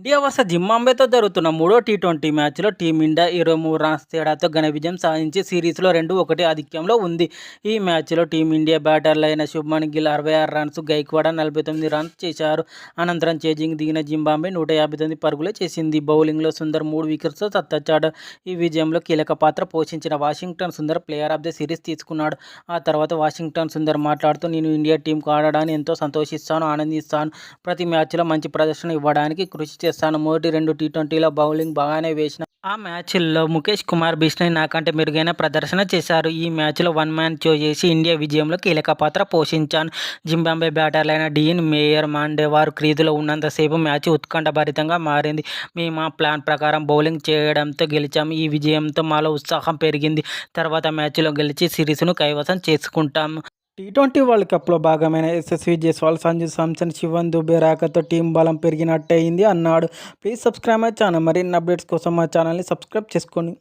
India versus జింబాంబేతో జరుగుతున్న మూడో T twenty మ్యాచ్లో టీమిండియా ఇరవై మూడు రన్స్ తేడాతో ఘన విజయం సాధించి సిరీస్లో రెండు ఒకటి ఆధిక్యంలో ఉంది. ఈ మ్యాచ్లో టీమిండియా బ్యాటర్లైన శుభ్మన్ గిల్ అరవై ఆరు రన్స్ గైక్వాడ నలభై తొమ్మిది రన్స్ చేశారు. అనంతరం చేజింగ్ దిగిన జింబాంబే నూట యాభై తొమ్మిది పరుగులే చేసింది. బౌలింగ్లో సుందర్ మూడు వికెట్స్తో సత్తచ్చాడు ఈ విజయంలో కీలక పాత్ర పోషించిన Washington Sundar player of the series తీసుకున్నాడు. ఆ తర్వాత వాషింగ్టన్ సుందర్ మాట్లాడుతూ నేను ఇండియా టీంకు ఆడడానికి ఎంతో సంతోషిస్తాను ఆనందిస్తాను. ప్రతి మ్యాచ్లో మంచి ప్రదర్శన ఇవ్వడానికి కృషి చేస్తాను. మొదటి రెండు టీ ట్వంటీలో బౌలింగ్ బాగానే వేసిన ఆ మ్యాచ్ల్లో ముఖేష్ కుమార్ బిష్ణయ్ నాకంటే మెరుగైన ప్రదర్శన చేశారు. ఈ మ్యాచ్లో వన్ మ్యాన్ షో చేసి ఇండియా విజయంలో కీలక పాత్ర పోషించాను. జింబాంబే బ్యాటర్లైన డీన్ మేయర్ మాండే వారు క్రీజులో ఉన్నంతసేపు మ్యాచ్ ఉత్కంఠభరితంగా మారింది. మేము ఆ ప్లాన్ ప్రకారం బౌలింగ్ చేయడంతో గెలిచాము. ఈ విజయంతో మాలో ఉత్సాహం పెరిగింది. తర్వాత మ్యాచ్లో గెలిచి సిరీస్ను కైవసం చేసుకుంటాము. టీ ట్వంటీ వరల్డ్ కప్లో భాగమైన ఎస్ఎస్వి జైస్వాల్ సంజు సామ్సన్ శివన్ దుబే రాకతో టీం బలం పెరిగినట్టయింది అన్నాడు. ప్లీజ్ సబ్స్క్రైబ్ మై ఛానల్ మరిన్ని అప్డేట్స్ కోసం మా ఛానల్ని సబ్స్క్రైబ్ చేసుకోండి